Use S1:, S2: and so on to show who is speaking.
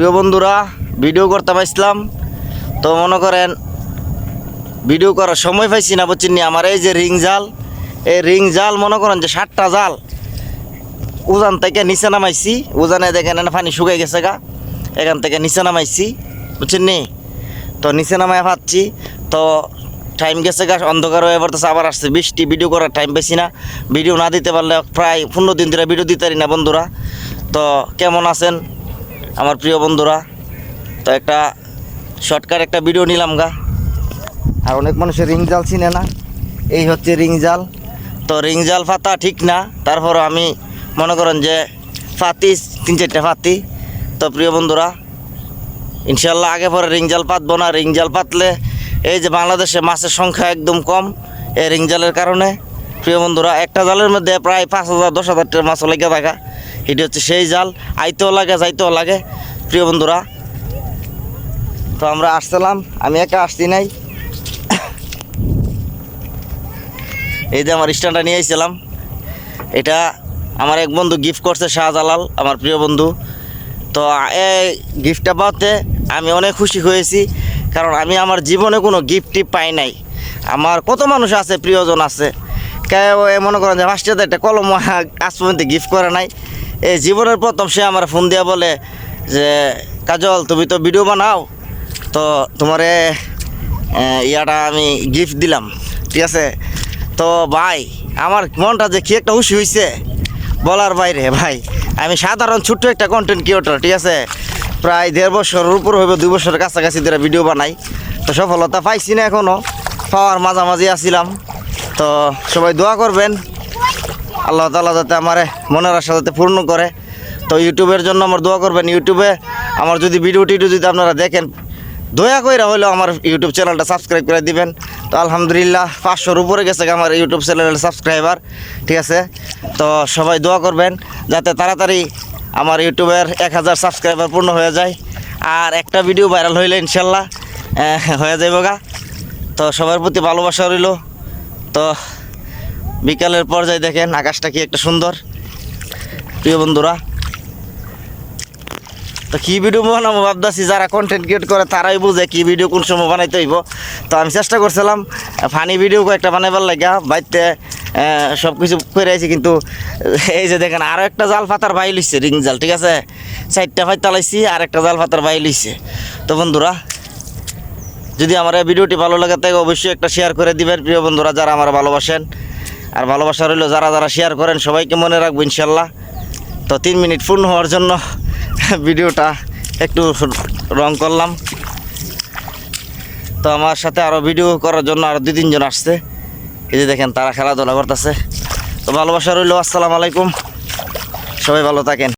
S1: প্রিয় বন্ধুরা, ভিডিও করতে পাইছিলাম। তো মনে করেন, ভিডিও করার সময় পাইছি না বুঝছেন নি? আমার এই যে রিং জাল, এই রিং জাল মনে করেন যে ষাটটা জাল উজান থেকে নিচে নামাইছি। উজানে দেখেন পানি শুকাই গেছে গা। এখান থেকে নিচে নামাইছি, বুঝছেন নি? তো নিচে নামায় পাচ্ছি তো টাইম গেছে গা, অন্ধকার হয়ে পড়তেছে, আবার আসছে বৃষ্টি ভিডিও করার টাইম পেয়েছি না। ভিডিও না দিতে পারলে প্রায় পনেরো দিন ধরে ভিডিও দিতে পারি না বন্ধুরা। তো কেমন আছেন? আমার প্রিয় বন্ধুরা, তো একটা শর্টকাট একটা ভিডিও নিলাম গা। আর অনেক মানুষের রিং জাল চিনে না। এই হচ্ছে রিং জাল। তো রিং জাল ফাতা ঠিক না, তারপর আমি মনে করেন যে ফাতি, তিন চারটে ফাতি। তো প্রিয় বন্ধুরা, ইনশাল্লাহ আগে পরে রিং জাল পাতবো না। রিং জাল পাতলে এই যে বাংলাদেশে মাছের সংখ্যা একদম কম এই রিং জালের কারণে। প্রিয় বন্ধুরা, একটা জালের মধ্যে প্রায় পাঁচ হাজার, দশ হাজার টাকা মাছ লেগে থাকা। এটি হচ্ছে সেই জাল। আইতেও লাগে, যাইতেও লাগে, প্রিয় বন্ধুরা। তো আমরা আসছিলাম, আমি একা আসছি নাই। এই যে আমার স্ট্যান্ডটা নিয়ে এসেছিলাম এটা আমার এক বন্ধু গিফট করছে শাহজালাল, আমার প্রিয় বন্ধু। তো এই গিফটটা পাওয়াতে আমি অনেক খুশি হয়েছি, কারণ আমি আমার জীবনে কোনো গিফট টিপ পাই নাই। আমার কত মানুষ আছে, প্রিয়জন আছে। কেউ মনে করেন যে ফার্স্টে একটা কলম আজ পর্যন্ত গিফট করে নাই। এই জীবনের প্রথম সে আমার ফোন দিয়া বলে যে, কাজল, তুমি তো ভিডিও বানাও, তো তোমারে ইয়াটা আমি গিফট দিলাম, ঠিক আছে? তো ভাই, আমার মনটা যে কি একটা খুশি হয়েছে বলার বাইরে, ভাই। আমি সাধারণ ছোট্ট একটা কন্টেন্ট ক্রিয়েটর ঠিক আছে? প্রায় দেড় বছরের উপর হইব, দুই বছরের কাছাকাছি ধরে ভিডিও বানাই। তো সফলতা পাইছি না এখনও পাওয়ার মাঝামাঝি আসছিলাম তো সবাই দোয়া করবেন আল্লাহ তালা যাতে আমার মনের আশা যাতে পূর্ণ করে। তো ইউটিউবের জন্য আমার দোয়া করবেন ইউটিউবে। আমার যদি ভিডিও টিডিও যদি আপনারা দেখেন, দয়া করে হলেও আমার ইউটিউব চ্যানেলটা সাবস্ক্রাইব করে দিবেন। তো আলহামদুলিল্লাহ পাঁচশোর উপরে গেছে আমার ইউটিউব চ্যানেলের সাবস্ক্রাইবার, ঠিক আছে? তো সবাই দোয়া করবেন যাতে তাড়াতাড়ি আমার ইউটিউবের এক হাজার সাবস্ক্রাইবার পূর্ণ হয়ে যায়। আর একটা ভিডিও ভাইরাল হইলে ইনশাল্লাহ হয়ে যাইব গা। তো সবার প্রতি ভালোবাসা রইল। তো বিকালের পর্যায়ে দেখেন আকাশটা কি একটা সুন্দর। প্রিয় বন্ধুরা, তো কি ভিডিও বানাবো ভাবতেছি, যারা কন্টেন্ট ক্রিয়েট করে তারাই বুঝে কি ভিডিও কোন সময় বানাইতে হইব। তো আমি চেষ্টা করছিলাম ফানি ভিডিও কয়েকটা বানাইবার লাগা বাইতে সব কিছু করে আইছি, কিন্তু, এই যে দেখেন আরও একটা জাল ফাতার বাই লইছে রিং জাল, ঠিক আছে? চারটা ফাইতা লাইছি, আর একটা জাল ফাতার বাই লইছে তো বন্ধুরা, যদি আমার ভিডিওটি ভালো লাগে তাই অবশ্যই একটা শেয়ার করে দিবেন, প্রিয় বন্ধুরা, যারা আমার ভালোবাসেন। আর ভালোবাসা রইল যারা যারা শেয়ার করেন, সবাইকে মনে রাখব ইনশাল্লাহ। তো তিন মিনিট পূর্ণ হওয়ার জন্য ভিডিওটা একটু রং করলাম। তো আমার সাথে আরও ভিডিও করার জন্য আরও দুই, তিনজন আসছে। এই যে দেখেন তারা খেলাধুলা করতেছে। তো ভালোবাসা রইল, আসসালামু আলাইকুম। সবাই ভালো থাকেন।